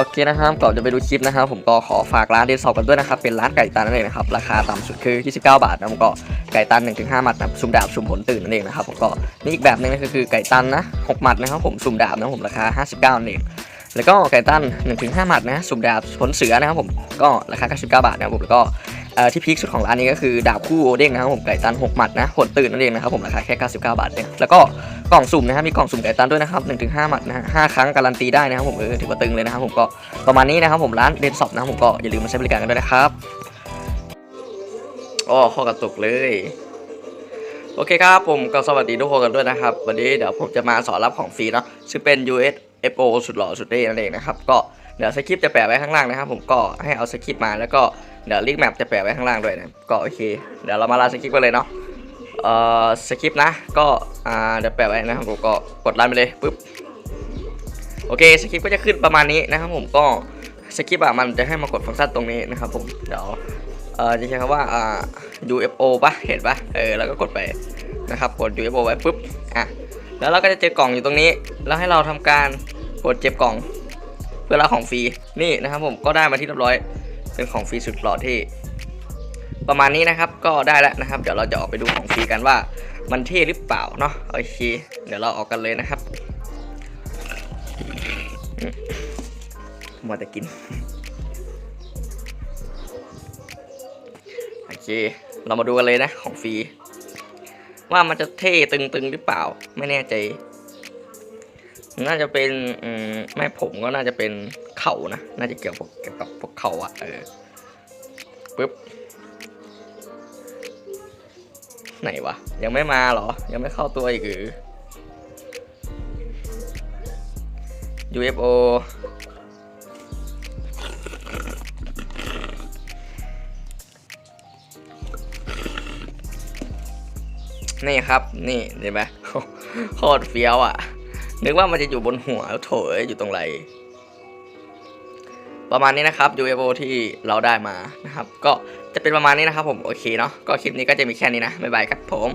โอเคนะครับก่อนจะไปดูคลิปนะครับ ผมก็ขอฝากร้านเดนสอบกันด้วยนะครับ เป็นร้านไก่ตันนั่นเองนะครับ ราคาต่ำสุดคือ 29 บาทนะผมก็ไก่ตัน 1-5หมัดนะครับสุ่มดาบสุ่มผลตื่นนั่นเองนะครับผมก็นี่อีกแบบหนึงก็คือไก่ตันนะ6หมัดนะครับผมสุ่มดาบนะผมราคา 59นั่นเองแล้วก็ไก่ตัน1-5หมัดนะสุ่มดาบผลเสือนะครับผมก็ราคา 99 บาทนะครับผมแล้วก็ที่พีคสุดของร้านนี้ก็คือดาบคู่โอเด้งนะครับผมไก่ตัน6หมัดนะผลตื่นนั่นเองนะครับผมราคาแค่ 99 บาทเองแล้วก็ กล่องสุ่มนะครับมีกล่องสุ่มไก่ตันด้วยนะครับ1-5หมัดนะฮะห้าครั้งการันตีได้นะครับผมเออถือว่าตึงเลยนะครับผมก็ประมาณนี้นะครับผมร้านเดนสอบนะครับผมก็อย่าลืมมาใช้บริการกันด้วยนะครับอ๋อข้อกระตุกเลยโอเคครับผมก็สวัสดีทุกคนกันด้วยนะครับ วันนี้เดี๋ยวผมจะมาสอนรับของฟรีเนาะซึ่งเป็น USFO สุดหล่อสุดเท่นั่นเองนะครับก็เดี๋ยวสคริปต์จะแปะไว้ข้างล่างนะครับ ผมก็ให้เอาสคริปต์มาแล้วก็เดี๋ยวลิงก์แมปจะแปะไว้ข้างล่างด้วยนะก็โอเคเดี๋ยวเรามาลาสคริปต์กันเลยเนาะ เอ่อสคริปต์นะ ก็อ่าเดี๋ยวแปะไว้นะครับผมก็กดรันไปเลยปุ๊บโอเคสคริปต์ก็จะขึ้นประมาณนี้นะครับผมก็สคริปต์อะมันจะให้มากดฟังก์ชันตรงนี้นะครับผมเดี๋ยวเอ่อจะใช้คำว่าอ่า UFO ปะเห็นปะเออแล้วก็กดไปนะครับกด UFO ไว้ปุ๊บอะแล้วเราก็จะเจอกล่องอยู่ตรงนี้ แล้วให้เราทำการกดเจ็บกล่อง เพื่อรับของฟรีนี่นะครับผมก็ได้มาที่เรียบร้อยเป็นของฟรีสุดหล่อที่ ประมาณนี้นะครับก็ได้แล้วนะครับ เดี๋ยวเราจะออกไปดูของฟรีกันว่า มันเท่หรือเปล่าเนาะโอเคเดี๋ยวเราออกกันเลยนะครับมัวแต่กินโอเค เรามาดูกันเลยนะของฟรีว่ามันจะเท่ตึงๆหรือเปล่า ไม่แน่ใจ น่าจะเป็นแม่ผมก็น่าจะเป็นเข่านะ น่าจะเกี่ยวกับเกี่ยวกับพวกเข่าอะเออปึ๊บ ไหนวะ ยังไม่มาเหรอ ยังไม่เข้าตัวอีกหรือ UFO นี่ครับ นี่เห็นไหมโคตรเฟี้ยวอะ นึกว่ามันจะอยู่บนหัวโถยอยู่ตรงไหนประมาณนี้นะครับ UFO ที่เราได้มานะครับ ก็ จะเป็นประมาณนี้นะครับผมโอเคเนาะก็คลิปนี้ก็จะมีแค่นี้นะบ๊ายบายครับผม